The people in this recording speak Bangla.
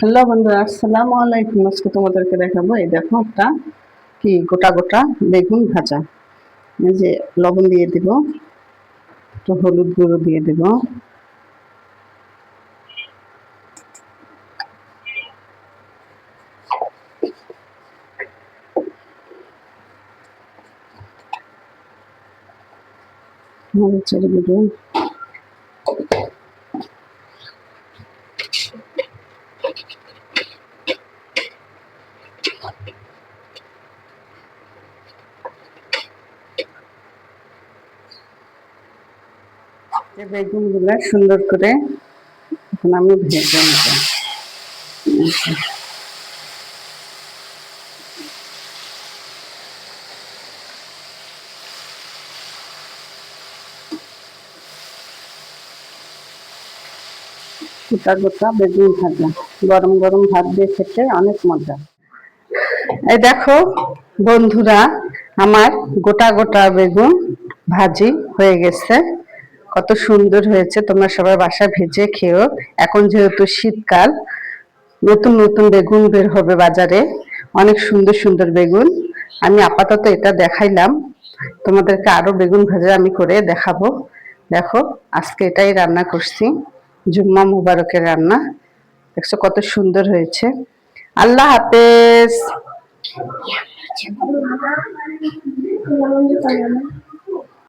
হ্যালো বন্ধুরা, আসসালামু আলাইকুম। আজকে তোমাদেরকে দেখাবো এই দেখো একটা কি, গোটা গোটা বেগুন ভাজা। এই যে লবণ দিয়ে দিব, একটু হলুদ গুঁড়ো দিয়ে দিব। মরিচের গুঁড়ো। যে বেগুনগুলো সুন্দর করে এখন আমি ভেজে নেব। গোটা গোটা বেগুন ভাজা, গরম গরম ভাত দিয়ে খেতে অনেক মজা এই দেখো বন্ধুরা, আমার গোটা গোটা বেগুন ভাজি হয়ে গেছে কত সুন্দর হয়েছে, তোমরা সবাই বাসা ভেজে খেও এখন যেহেতু শীতকাল, নতুন নতুন বেগুন বের হবে বাজারে। অনেক সুন্দর সুন্দর বেগুন। আমি আপাতত এটা দেখাইলাম। তোমাদেরকে আরও বেগুন ভাজা আমি করে দেখাবো। দেখো, আজকে এটাই রান্না করছি। জুম্মা মুবারকের রান্না। দেখছ কত সুন্দর হয়েছে। আল্লাহ হাফেজ।